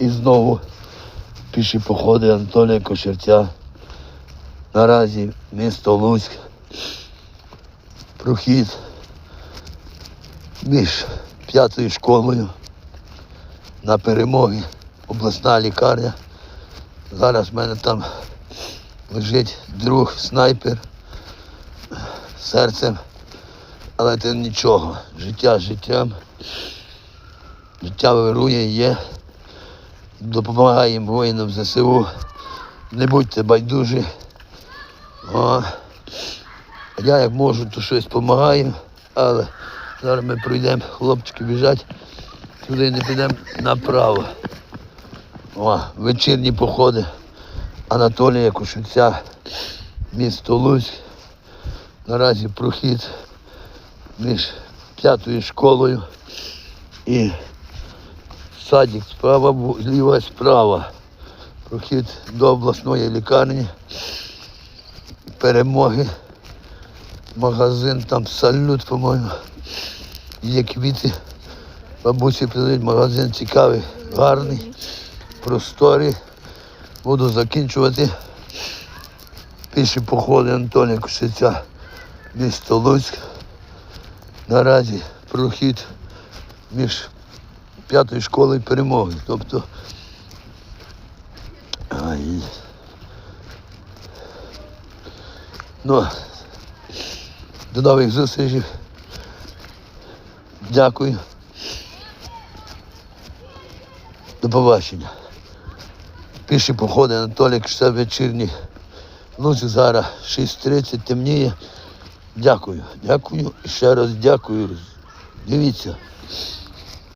І знову піші походи Анатолія Кошерця. Наразі місто Луцьк. Прохід між п'ятою школою на перемоги. Обласна лікарня. Зараз в мене там лежить друг снайпер серцем. Але це нічого. Життя життям. Життя вирує, є. Допомагаємо воїнам ЗСУ. Не будьте байдужі. О. Я як можу, то щось допомагаю, але зараз ми пройдемо, хлопчики біжать, туди не підемо направо. О, вечірні походи Анатолія Кушуця, місто Луцьк. Наразі прохід між п'ятою школою і садик справа, зліва справа. Прохід до обласної лікарні. Перемоги. Магазин там салют, по-моєму. Є квіти. Бабусі продають магазин цікавий, гарний, просторий. Буду закінчувати. Піші походи Антонія Кушиця, місто Луцьк. Наразі прохід між п'ятою школою перемоги. Тобто. Ай. Ну, до нових зустрічей. Дякую. До побачення. Піші походи Анатолій Кшта вечірні. Ну, зараз 6.30 темніє. Дякую. Дякую. І ще раз дякую. Дивіться.